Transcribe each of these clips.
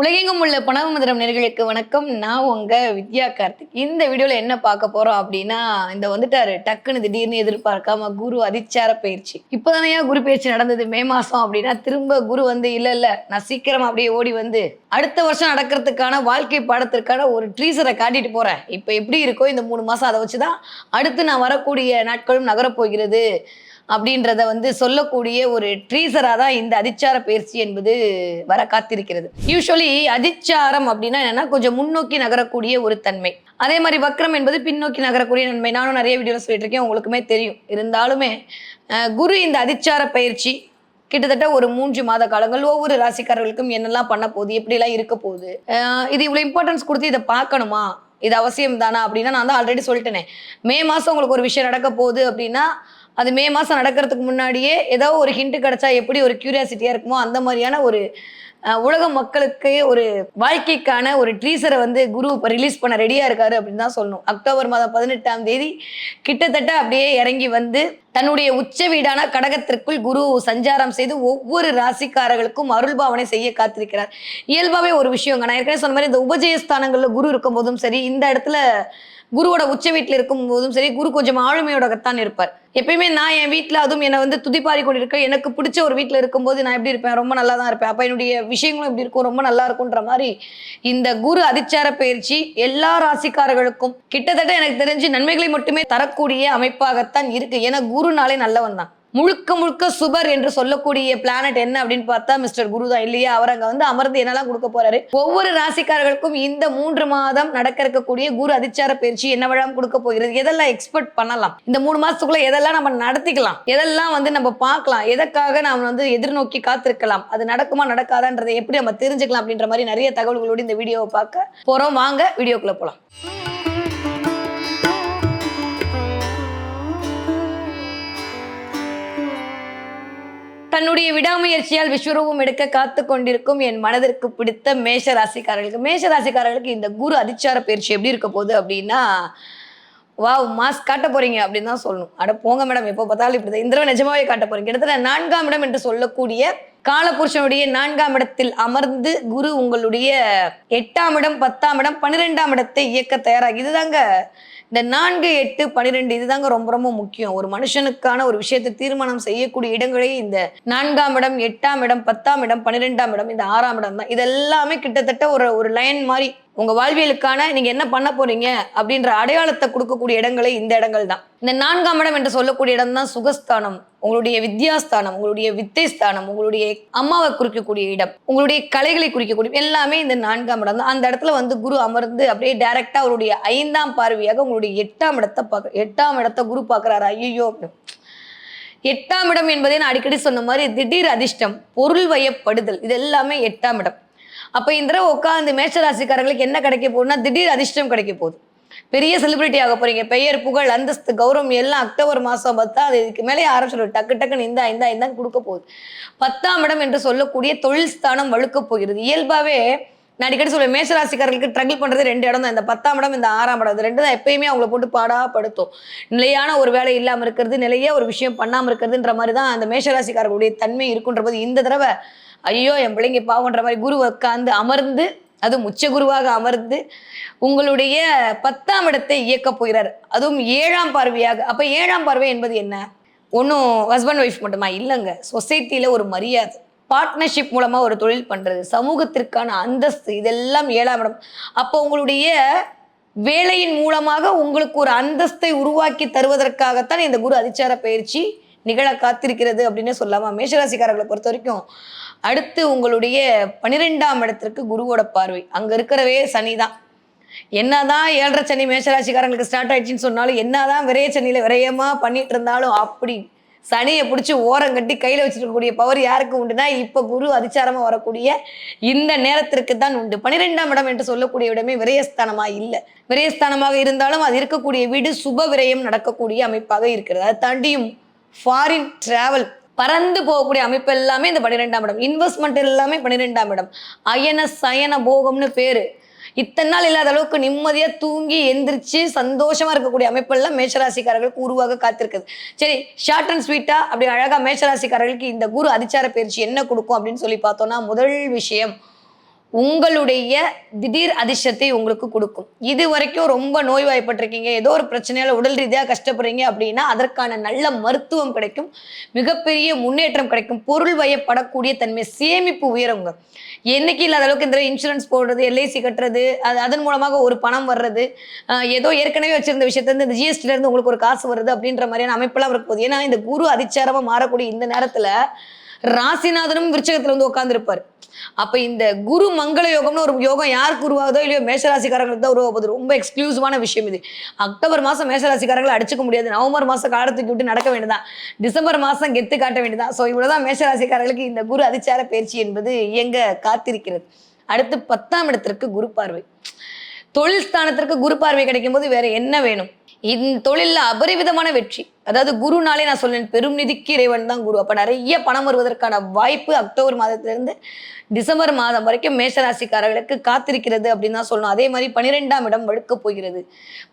உலகெங்கும் உள்ள பணவ மந்திரம் நேர்களுக்கு வணக்கம். நான் உங்க வித்யா கார்த்திக். இந்த வீடியோல என்ன பார்க்க போறோம் அப்படின்னா இந்த வந்துட்டாரு டக்குன்னு திடீர்னு எதிர்பார்க்காம குரு அதிச்சார பயிற்சி. இப்போதானையா குரு பயிற்சி நடந்தது மே மாசம் அப்படின்னா திரும்ப குரு வந்து இல்ல இல்ல நான் சீக்கிரமா அப்படியே ஓடி வந்து அடுத்த வருஷம் நடக்கிறதுக்கான வாழ்க்கை பாடத்திற்கான ஒரு ட்ரீசரை காட்டிட்டு போறேன். இப்போ எப்படி இருக்கோ இந்த மூணு மாசம் அதை வச்சுதான் அடுத்து நான் வரக்கூடிய நாட்களும் நகரப் போகிறது அப்படின்றத வந்து சொல்லக்கூடிய ஒரு ட்ரீசராக தான் இந்த அதிச்சார பயிற்சி என்பது வர காத்திருக்கிறது. யூஸ்வலி அதிச்சாரம் அப்படின்னா என்னன்னா கொஞ்சம் முன்னோக்கி நகரக்கூடிய ஒரு தன்மை. அதே மாதிரி வக்ரம் என்பது பின்னோக்கி நகரக்கூடிய நன்மை. நானும் நிறைய வீடியோஸ் சொல்லிட்டு இருக்கேன் உங்களுக்குமே தெரியும். இருந்தாலுமே குரு இந்த அதிச்சார பயிற்சி கிட்டத்தட்ட ஒரு மூன்று மாத காலங்கள் ஒவ்வொரு ராசிக்காரர்களுக்கும் என்னெல்லாம் பண்ண போகுது எப்படிலாம் இருக்க போகுது இது இவ்வளோ இம்பார்ட்டன்ஸ் கொடுத்து இதை பார்க்கணுமா? இது அவசியம் தானா? அப்படின்னா நான் தான் ஆல்ரெடி சொல்லிட்டேனே. மே மாதம் உங்களுக்கு ஒரு விஷயம் நடக்க போகுது அப்படின்னா அது மே மாதம் நடக்கிறதுக்கு முன்னாடியே ஏதோ ஒரு ஹிண்ட் கிடைச்சா எப்படி ஒரு கியூரியாசிட்டியாக இருக்குமோ அந்த மாதிரியான ஒரு உலக மக்களுக்கு ஒரு வாழ்க்கைக்கான ஒரு ட்ரீசரை வந்து குரு இப்போ ரிலீஸ் பண்ண ரெடியாக இருக்காரு அப்படின்னு தான் சொல்லணும். அக்டோபர் மாதம் பதினெட்டாம் தேதி கிட்டத்தட்ட அப்படியே இறங்கி வந்து தன்னுடைய உச்ச வீடான கடகத்திற்குள் குரு சஞ்சாரம் செய்து ஒவ்வொரு ராசிக்காரர்களுக்கும் அருள் பாவனை செய்ய காத்திருக்கிறார். இயல்பாகவே ஒரு விஷயங்க. நான் ஏற்கனவே சொன்ன மாதிரி இந்த உபஜயஸ்தானங்களில் குரு இருக்கும்போதும் சரி இந்த இடத்துல குருவோட உச்ச வீட்டில் இருக்கும் போதும் சரி குரு கொஞ்சம் ஆளுமையோடத்தான் இருப்பார். எப்பயுமே நான் என் வீட்டில் அதுவும் என்னை வந்து துதிப்பாரி கொண்டு இருக்க எனக்கு பிடிச்ச ஒரு வீட்டில் இருக்கும்போது நான் எப்படி இருப்பேன்? ரொம்ப நல்லா தான் இருப்பேன். அப்போ என்னுடைய விஷயங்களும் எப்படி இருக்கும்? ரொம்ப நல்லா இருக்கும்ன்ற மாதிரி இந்த குரு அதிச்சார பயிற்சி எல்லா ராசிக்காரர்களுக்கும் கிட்டத்தட்ட எனக்கு தெரிஞ்சு நன்மைகளை மட்டுமே தரக்கூடிய அமைப்பாகத்தான் இருக்கு. ஏன்னா குருனாலே நல்லவன் தான் முழுக்க முழுக்க சுபர் என்று சொல்லக்கூடிய பிளானட் என்ன அப்படின்னு பார்த்தா மிஸ்டர் குரு தான் இல்லையா? அவர் அங்க வந்து அமர்ந்து என்னெல்லாம் கொடுக்க போறாரு? ஒவ்வொரு ராசிக்காரர்களுக்கும் இந்த மூன்று மாதம் நடக்க இருக்கக்கூடிய குரு அதிச்சார பயிற்சி என்னவெல்லாம் கொடுக்க போகிறது? எதெல்லாம் எக்ஸ்பெக்ட் பண்ணலாம்? இந்த மூணு மாசத்துக்குள்ள எதெல்லாம் நம்ம நடத்திக்கலாம்? எதெல்லாம் வந்து நம்ம பார்க்கலாம்? எதற்காக நாம் வந்து எதிர்நோக்கி காத்திருக்கலாம்? அது நடக்குமா நடக்காதான்றதை எப்படி நம்ம தெரிஞ்சுக்கலாம் அப்படின்ற மாதிரி நிறைய தகவல்களோடு இந்த வீடியோவை பார்க்க போறோம். வாங்க வீடியோக்குள்ள போலாம். தன்னுடைய விடாமுயற்சியால் விஸ்வரூபம் எடுக்க காத்து கொண்டிருக்கும் என் மனதிற்கு பிடித்த மேஷ ராசிக்காரர்களுக்கு மேஷ ராசிக்காரர்களுக்கு இந்த குரு அதிச்சார பயிற்சி எப்படி இருக்க போகுது அப்படின்னா வாவ் மாஸ்க் காட்ட போறீங்க அப்படின்னு தான் சொல்லணும். அட போங்க மேடம் எப்போ பார்த்தாலும் இப்படி இந்த தடவை நிஜமாவே காட்ட போறீங்க. கிட்டத்தட்ட நான்காம் இடம் என்று சொல்லக்கூடிய காலபுருஷனுடைய நான்காம் இடத்தில் அமர்ந்து குரு உங்களுடைய எட்டாம் இடம் பத்தாம் இடம் பன்னிரெண்டாம் இடத்தை இயக்க தயாராகி இதுதாங்க இந்த நான்கு எட்டு பன்னிரெண்டு இதுதாங்க ரொம்ப ரொம்ப முக்கியம். ஒரு மனுஷனுக்கான ஒரு விஷயத்தை தீர்மானம் செய்யக்கூடிய இடங்களே இந்த நான்காம் இடம் எட்டாம் இடம் பத்தாம் இடம் பன்னிரெண்டாம் இடம் இந்த ஆறாம் இடம் தான். இதெல்லாமே கிட்டத்தட்ட ஒரு ஒரு லைன் மாதிரி உங்க வாழ்வியலுக்கான நீங்க என்ன பண்ண போறீங்க அப்படின்ற அடையாளத்தை கொடுக்கக்கூடிய இடங்களே இந்த இடங்கள் தான் இந்த நான்காம் இடம் என்று சொல்லக்கூடிய இடம் தான் சுகஸ்தானம். உங்களுடைய வித்யாஸ்தானம் உங்களுடைய வித்தை ஸ்தானம் உங்களுடைய அம்மாவை குறிக்கக்கூடிய இடம் உங்களுடைய கலைகளை குறிக்கக்கூடிய எல்லாமே இந்த நான்காம் இடம் தான். அந்த இடத்துல வந்து குரு அமர்ந்து அப்படியே டைரக்டா அவருடைய ஐந்தாம் பார்வையாக உங்களுடைய எட்டாம் இடத்தை பார்க்க எட்டாம் இடத்தை குரு பார்க்கறாரு. ஐயோ எட்டாம் இடம் என்பதை நான் அடிக்கடி சொன்ன மாதிரி திடீர் அதிர்ஷ்டம் பொருள் வயப்படுதல். இது எல்லாமே எட்டாம் இடம். அப்போ இந்த தடவை உட்காந்து மேஷராசிக்காரங்களுக்கு என்ன கிடைக்க போகுதுன்னா திடீர் அதிர்ஷ்டம் கிடைக்க போகுது. பெரிய செலிபிரிட்டி ஆக போறீங்க. பெயர் புகழ் அந்தஸ்து கௌரவம் எல்லாம் அக்டோபர் மாசம் பார்த்தா அது இதுக்கு மேலே ஆரம்பிச்சிடும் டக்கு டக்குன்னு இந்தா இந்தா இந்தான்னு கொடுக்க போகுது. பத்தாம் இடம் என்று சொல்லக்கூடிய தொழில் ஸ்தானம் வழுக்க போகிறது. இயல்பாவே நான் அடிக்கடி சொல்லுவேன் மேசராசிக்காரர்களுக்கு ட்ரகிள் பண்றது ரெண்டு இடம் தான். இந்த பத்தாம் இடம் இந்த ஆறாம் இடம். இது ரெண்டு தான் எப்பயுமே அவங்கள போட்டு பாடாப்படுத்தும். நிலையான ஒரு வேலை இல்லாமல் இருக்கிறது நிலையா ஒரு விஷயம் பண்ணாமல் இருக்கிறதுன்ற மாதிரி தான் அந்த மேஷராசிக்காரர்களுடைய தன்மை இருக்குன்ற போது இந்த தடவை ஐயோ என் பிள்ளைங்க பாவன்ற மாதிரி குரு உட்காந்து அமர்ந்து அதுவும் உச்ச குருவாக அமர்ந்து உங்களுடைய பத்தாம் இடத்தை இயக்க போகிறார். அதுவும் ஏழாம் பார்வையாக. அப்ப ஏழாம் பார்வை என்பது என்ன? ஒன்றும் ஹஸ்பண்ட் ஒய்ஃப் மட்டுமா? இல்லைங்க. சொசைட்டியில் ஒரு மரியாதை. பார்ட்னர்ஷிப் மூலமா ஒரு தொழில் பண்றது. சமூகத்திற்கான அந்தஸ்து. இதெல்லாம் ஏழாம் இடம். அப்போ உங்களுடைய வேலையின் மூலமாக உங்களுக்கு ஒரு அந்தஸ்தை உருவாக்கி தருவதற்காகத்தான் இந்த குரு அதிச்சார பயிற்சி நிகழ காத்திருக்கிறது அப்படின்னு சொல்லலாமா மேஷராசிக்காரர்களை பொறுத்த வரைக்கும் அடுத்து உங்களுடைய பனிரெண்டாம் இடத்திற்கு குருவோட பார்வை. அங்க இருக்கிறவே சனி தான் என்னதான் ஏழரை சனி மேஷராசிக்காரங்களுக்கு ஸ்டார்ட் ஆயிடுச்சுன்னு சொன்னாலும் என்னதான் விரைய சனியில விரயமா பண்ணிட்டு இருந்தாலும் அப்படி சனியை பிடிச்சி ஓரம் கட்டி கையில் வச்சிருக்கக்கூடிய பவர் யாருக்கு உண்டுனா இப்போ குரு அதிச்சாரமா வரக்கூடிய இந்த நேரத்திற்கு தான் உண்டு. பன்னிரெண்டாம் இடம் என்று சொல்லக்கூடிய இடமே விரயஸ்தானமா இல்லை. விரயஸ்தானமாக இருந்தாலும் அது இருக்கக்கூடிய வீடு சுப விரயம் நடக்கக்கூடிய அமைப்பாக இருக்கிறது. அதை தாண்டியும் ஃபாரின் டிராவல் பறந்து போகக்கூடிய அமைப்பு எல்லாமே இந்த பன்னிரெண்டாம் இடம். இன்வெஸ்ட்மெண்ட் எல்லாமே பன்னிரெண்டாம் இடம். அயன சயன போகம்னு பேர். இத்தனை நாள் இல்லாத அளவுக்கு நிம்மதியாக தூங்கி எந்திரிச்சு சந்தோஷமாக இருக்கக்கூடிய அமைப்பெல்லாம் மேஷராசிக்காரர்களுக்கு உருவாக காத்திருக்குது. சரி ஷார்ட் அண்ட் ஸ்வீட்டாக அப்படி அழகாக மேஷராசிக்காரர்களுக்கு இந்த குரு அதிச்சார பயிற்சி என்ன கொடுக்கும் அப்படின்னு சொல்லி பார்த்தோம்னா முதல் விஷயம் உங்களுடைய திடீர் அதிர்ஷ்டத்தை உங்களுக்கு கொடுக்கும். இது வரைக்கும் ரொம்ப நோய்வாய்ப்பட்டிருக்கீங்க. ஏதோ ஒரு பிரச்சனையால உடல் ரீதியாக கஷ்டப்படுறீங்க அப்படின்னா அதற்கான நல்ல மருத்துவம் கிடைக்கும். மிகப்பெரிய முன்னேற்றம் கிடைக்கும். பொருள் வயப்படக்கூடிய தன்மை சேமிப்பு உயருங்க. என்னைக்கு இல்லாத அளவுக்கு இந்த இன்சூரன்ஸ் போடுறது எல்ஐசி கட்டுறது அது அதன் மூலமாக ஒரு பணம் வர்றது ஏதோ ஏற்கனவே வச்சிருந்த விஷயத்துலேருந்து இந்த ஜிஎஸ்டிலேருந்து இருந்து உங்களுக்கு ஒரு காசு வருது அப்படின்ற மாதிரியான அமைப்பெல்லாம் இருக்கும் போகுது. ஏன்னா இந்த குரு அதிச்சாரமாக மாறக்கூடிய இந்த நேரத்தில் ராசிநாதனும் விருச்சகத்தில் வந்து உட்காந்துருப்பார் அப்போ இந்த குரு மங்கள யோகம்னு ஒரு யோகம் யாருக்கு உருவாகுதோ இல்லையோ மேஷராசிக்காரங்களுக்கு தான் உருவாகுது ரொம்ப எக்ஸ்க்ளூசிவான விஷயம் இது. அக்டோபர் மாதம் மேஷராசிக்காரங்களை அடிச்சுக்க முடியாது. நவம்பர் மாதம் காலத்துக்கு விட்டு நடக்க வேண்டியதான் டிசம்பர் மாதம் கெத்து காட்ட வேண்டியதான் ஸோ இவ்வளோதான் மேஷராசிக்காரர்களுக்கு இந்த குரு அதிச்சார பயிற்சி என்பது எங்க காத்திருக்கிறது. அடுத்து பத்தாம் இடத்திற்கு குரு பார்வை. தொழில் ஸ்தானத்திற்கு குரு பார்வை கிடைக்கும் போது வேற என்ன வேணும்? இந்த தொழிலில் அபரிவிதமான வெற்றி. அதாவது குருனாலே நான் சொல்லேன் பெரும் நிதிக்கு இறைவன் தான் குரு. அப்போ நிறைய பணம் வருவதற்கான வாய்ப்பு அக்டோபர் மாதத்திலிருந்து டிசம்பர் மாதம் வரைக்கும் மேஷராசிக்காரர்களுக்கு காத்திருக்கிறது அப்படின்னு தான் சொல்லணும். அதே மாதிரி பன்னிரெண்டாம் இடம் வழுக்க போகிறது.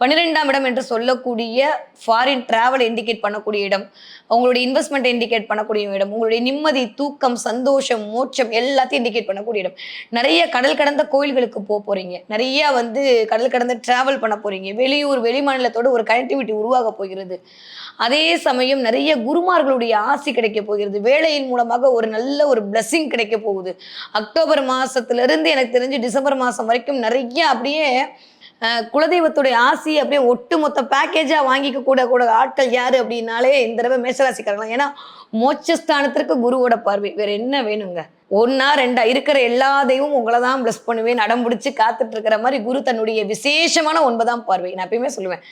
பன்னிரெண்டாம் இடம் என்று சொல்லக்கூடிய ஃபாரின் டிராவல் இண்டிகேட் பண்ணக்கூடிய இடம் உங்களுடைய இன்வெஸ்ட்மெண்ட் இண்டிகேட் பண்ணக்கூடிய இடம் உங்களுடைய நிம்மதி தூக்கம் சந்தோஷம் மோட்சம் எல்லாத்தையும் இண்டிகேட் பண்ணக்கூடிய இடம். நிறைய கடல் கடந்த கோயில்களுக்கு போக போறீங்க. நிறைய வந்து கடல் கடந்து டிராவல் பண்ண போறீங்க. வெளியூர் வெளிமாநிலத்தோடு ஒரு கனெக்டிவிட்டி உருவாக போகிறது. அதே சமயம் நிறைய குருமார்களுடைய ஆசி கிடைக்க போகிறது. வேலையின் மூலமாக ஒரு நல்ல ஒரு பிளஸ்ஸிங் கிடைக்க போகுது. அக்டோபர் மாதத்துலேருந்து எனக்கு தெரிஞ்சு டிசம்பர் மாசம் வரைக்கும் நிறைய அப்படியே குலதெய்வத்துடைய ஆசி அப்படியே ஒட்டுமொத்த பேக்கேஜாக வாங்கிக்க கூட கூட ஆட்கள் யாரு அப்படின்னாலே இந்த தடவை மேஷராசிக்காரங்க ஏன்னா மோட்சஸ்தானத்திற்கு குருவோட பார்வை. வேற என்ன வேணுங்க? ஒன்னா ரெண்டா? இருக்கிற எல்லா தெய்வம் உங்களை தான் பிளஸ் பண்ணுவேன் அடம் பிடிச்சி காத்துட்டு இருக்கிற மாதிரி குரு தன்னுடைய விசேஷமான ஒன்பதாம் பார்வை. நான் எப்பயுமே சொல்லுவேன்.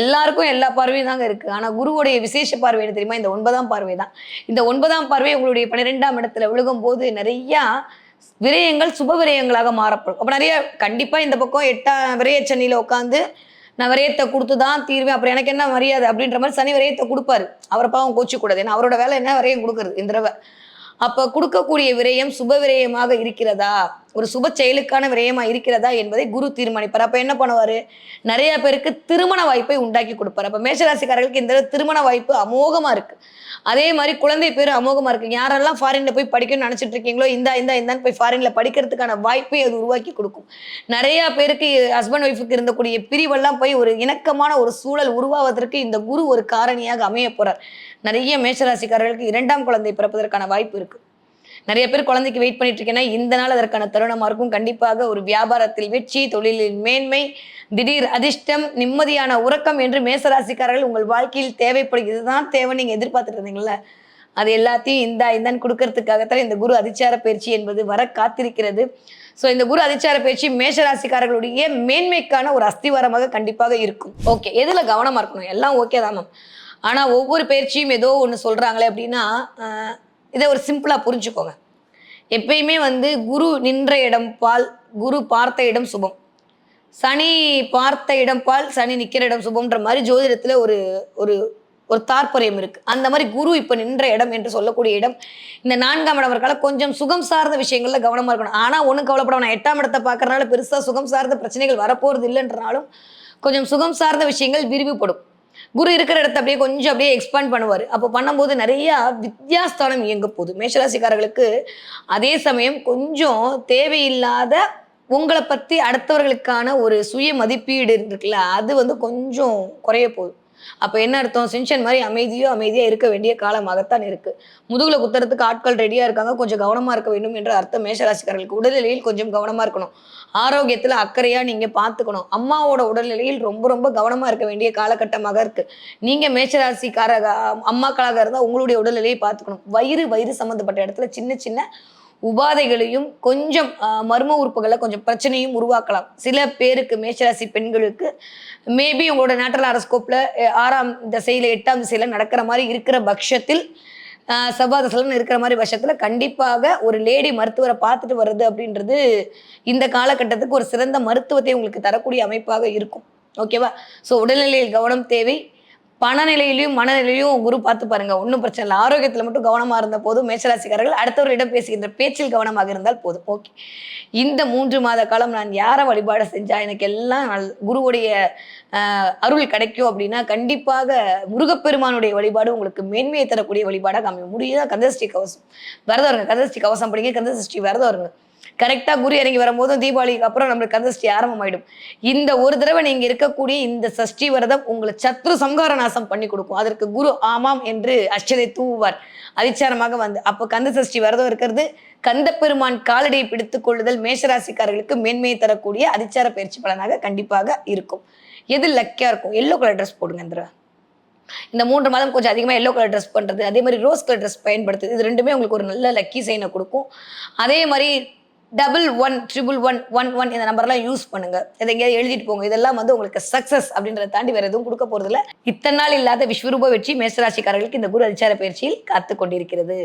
எல்லாருக்கும் எல்லா பார்வையும் தாங்க இருக்கு. ஆனா குருவுடைய விசேஷ பார்வை என்ன தெரியுமா? இந்த ஒன்பதாம் பார்வை தான். இந்த ஒன்பதாம் பார்வை உங்களுடைய பன்னிரெண்டாம் இடத்துல விழுகும் போது நிறைய விரயங்கள் சுப விரயங்களாக மாறப்படும். அப்ப நிறைய கண்டிப்பா இந்த பக்கம் எட்டாம் விரய சென்னையில் உட்காந்து நான் விரயத்தை கொடுத்து தான் தீர்வேன். அப்புறம் எனக்கு என்ன மரியாதை அப்படின்ற மாதிரி சனி விரயத்தை கொடுப்பாரு. அவரை பாவம் கோச்சு கூடாது ஏன்னா அவரோட வேலை என்ன? விரயம் கொடுக்குறது இந்த தடவை. அப்ப கொடுக்கக்கூடிய விரயம் சுப விரயமாக இருக்கிறதா? ஒரு சுப செயலுக்கான விரயமா இருக்கிறதா என்பதை குரு தீர்மானிப்பார். அப்ப என்ன பண்ணுவாரு? நிறைய பேருக்கு திருமண வாய்ப்பை உண்டாக்கி கொடுப்பார். அப்ப மேஷராசிக்காரர்களுக்கு இந்த திருமண வாய்ப்பு அமோகமா இருக்கு. அதே மாதிரி குழந்தை பேர் அமோகமா இருக்கு. யாரெல்லாம் ஃபாரின்ல போய் படிக்கணும்னு நினைச்சிட்டு இருக்கீங்களோ இந்த இந்த இந்தான்னு போய் ஃபாரின்ல படிக்கிறதுக்கான வாய்ப்பை அது உருவாக்கி கொடுக்கும். நிறைய பேருக்கு ஹஸ்பண்ட் ஒய்ஃபுக்கு இருந்தக்கூடிய பிரிவெல்லாம் போய் ஒரு இணக்கமான ஒரு சூழல் உருவாவதற்கு இந்த குரு ஒரு காரணியாக அமைய போறார். நிறைய மேஷராசிக்காரர்களுக்கு இரண்டாம் குழந்தை பிறப்பதற்கான வாய்ப்பு இருக்கு. நிறைய பேர் குழந்தைக்கு வெயிட் பண்ணிட்டு இருக்கேன்னா இந்த நாள் அதற்கான தருணமா இருக்கும் கண்டிப்பாக ஒரு வியாபாரத்தில் வெற்றி தொழிலில் மேன்மை திடீர் அதிர்ஷ்டம் நிம்மதியான உறக்கம் என்று மேசராசிக்காரர்கள் உங்கள் வாழ்க்கையில் தேவைப்படும். இதுதான் தேவை நீங்க எதிர்பார்த்துட்டு இருந்தீங்களா அது எல்லாத்தையும் இந்தா இந்தான்னு கொடுக்கறதுக்காகத்தான் இந்த குரு அதிச்சார பயிற்சி என்பது வர காத்திருக்கிறது. ஸோ இந்த குரு அதிச்சார பயிற்சி மேஷராசிக்காரர்களுடைய மேன்மைக்கான ஒரு அஸ்திவாரமாக கண்டிப்பாக இருக்கும். ஓகே எதில் கவனமாக இருக்கணும்? எல்லாம் ஓகே தான் மேம் ஆனால் ஒவ்வொரு பயிற்சியும் ஏதோ ஒன்று சொல்கிறாங்களே அப்படின்னா இதை ஒரு சிம்பிளாக புரிஞ்சுக்கோங்க. எப்பயுமே வந்து குரு நின்ற இடம் பால் குரு பார்த்த இடம் சுபம். சனி பார்த்த இடம் பால் சனி நிற்கிற இடம் சுபம்ன்ற மாதிரி ஜோதிடத்தில் ஒரு ஒரு ஒரு தாற்பயம் இருக்குது அந்த மாதிரி குரு இப்போ நின்ற இடம் என்று சொல்லக்கூடிய இடம் இந்த நான்காம் இடம் இருக்கால கொஞ்சம் சுகம் சார்ந்த விஷயங்களில் கவனமாக இருக்கணும். ஆனால் ஒன்றும் கவலைப்பட வேணாம். எட்டாம் இடத்தை பார்க்கறதுனால பெருசாக சுகம் சார்ந்த பிரச்சனைகள் வரப்போகிறது இல்லைன்றனாலும் கொஞ்சம் சுகம் சார்ந்த விஷயங்கள் விரிவுபடும். குரு இருக்கிற இடத்த அப்படியே கொஞ்சம் அப்படியே எக்ஸ்பேண்ட் பண்ணுவார். அப்போ பண்ணும்போது நிறைய வித்தியாஸ்தானம் இயங்க போகுது. மேஷராசிக்காரர்களுக்கு அதே சமயம் கொஞ்சம் தேவையில்லாத உங்களை பற்றி அடுத்தவர்களுக்கான ஒரு சுய மதிப்பீடு இருக்குல்ல அது வந்து கொஞ்சம் குறைய போகுது. அப்போ என்ன அர்த்தம்? சென்ஷன் மாதிரி அமைதியோ அமைதியாக இருக்க வேண்டிய காலமாகத்தான் இருக்கு. முதுகுல குத்துறதுக்கு ஆட்கள் ரெடியாக இருக்காங்க. கொஞ்சம் கவனமாக இருக்க வேண்டும் என்ற அர்த்தம் மேஷராசிக்காரர்களுக்கு. உடல்நிலையில் கொஞ்சம் கவனமாக இருக்கணும். ஆரோக்கியத்தில் அக்கறையாக நீங்கள் பார்த்துக்கணும். அம்மாவோட உடல்நிலையில் ரொம்ப ரொம்ப கவனமாக இருக்க வேண்டிய காலகட்டமாக இருக்கு. நீங்கள் மேஷராசிக்காரக அம்மாக்களாக இருந்தால் உங்களுடைய உடல்நிலையை பார்த்துக்கணும். வயிறு வயிறு சம்மந்தப்பட்ட இடத்துல சின்ன சின்ன உபாதைகளையும் கொஞ்சம் மர்ம உறுப்புகளை கொஞ்சம் பிரச்சனையும் உருவாக்கலாம். சில பேருக்கு மேஷராசி பெண்களுக்கு மேபி உங்களோட நேட்டரல் அரஸ்கோப்பில் ஆறாம் திசையில் எட்டாம் திசையில் நடக்கிற மாதிரி இருக்கிற பட்சத்தில் ஆஹ், இருக்கிற மாதிரி பட்சத்தில் கண்டிப்பாக ஒரு லேடி மருத்துவரை பார்த்துட்டு வர்றது அப்படின்றது இந்த காலகட்டத்துக்கு ஒரு சிறந்த மருத்துவத்தை உங்களுக்கு தரக்கூடிய அமைப்பாக இருக்கும். ஓகேவா ஸோ உடல்நிலையில் கவனம் தேவை. பணநிலையிலையும் மனநிலையிலையும் குரு பார்த்து பாருங்க. ஒன்றும் பிரச்சனை இல்லை. ஆரோக்கியத்தில் மட்டும் கவனமாக இருந்த போதும். மேச்சராசிக்காரர்கள் அடுத்தவரிடம் பேசுகின்ற பேச்சில் கவனமாக இருந்தால் போதும். ஓகே இந்த மூன்று மாத காலம் நான் யாரை வழிபாடு செஞ்சா எனக்கு எல்லாம் நல் குருவுடைய அருள் கிடைக்கும் அப்படின்னா கண்டிப்பாக முருகப்பெருமானுடைய வழிபாடு உங்களுக்கு மேன்மையை தரக்கூடிய வழிபாடாக அமையும் முடியுதா? கந்தசஷ்டி கவசம். விரதம் இருங்க. கந்தசஷ்டி கவசம் படிங்க. கந்தசஷ்டி விரதம் இருங்க. கரெக்டாக குரு இறங்கி வரும்போதும் தீபாவளிக்கு அப்புறம் நம்மளுக்கு கந்தசஷ்டி ஆரம்பமாயிடும். இந்த ஒரு தடவை நீங்கள் இருக்கக்கூடிய இந்த சஷ்டி விரதம் உங்களை சத்ரு சம்ஹார நாசம் பண்ணி கொடுக்கும். அதற்கு குரு ஆமாம் என்று அஷ்டதை தூவார் அதிச்சாரமாக வந்து அப்போ கந்த சஷ்டி விரதம் இருக்கிறது கந்த பெருமான் காலடியை பிடித்து கொள்ளுதல் மேஷராசிக்காரர்களுக்கு மேன்மையை தரக்கூடிய அதிச்சார பயிற்சி பலனாக கண்டிப்பாக இருக்கும். எது லக்கியாக இருக்கும்? எல்லோ கலர் ட்ரெஸ் போடுங்க இந்த இந்த மூன்று மாதம் கொஞ்சம் அதிகமாக எல்லோ கலர் ட்ரெஸ் பண்ணுறது அதே மாதிரி ரோஸ் கலர் ட்ரெஸ் பயன்படுத்துது இது ரெண்டுமே உங்களுக்கு ஒரு நல்ல லக்கி சைனை கொடுக்கும். அதே மாதிரி double one triple one one one இந்த நம்பர்லாம் யூஸ் பண்ணுங்க. இதை எங்கேயாவது எழுதிட்டு போங்க. இதெல்லாம் வந்து உங்களுக்கு சக்ஸஸ் அப்படின்றத தாண்டி வேற எதுவும் கொடுக்க போறதில்ல. இத்தனை நாள் இல்லாத விஸ்வரூப வெற்றி மேசராசிக்காரர்களுக்கு இந்த குரு அதிச்சார பயிற்சியில் காத்து கொண்டிருக்கிறது.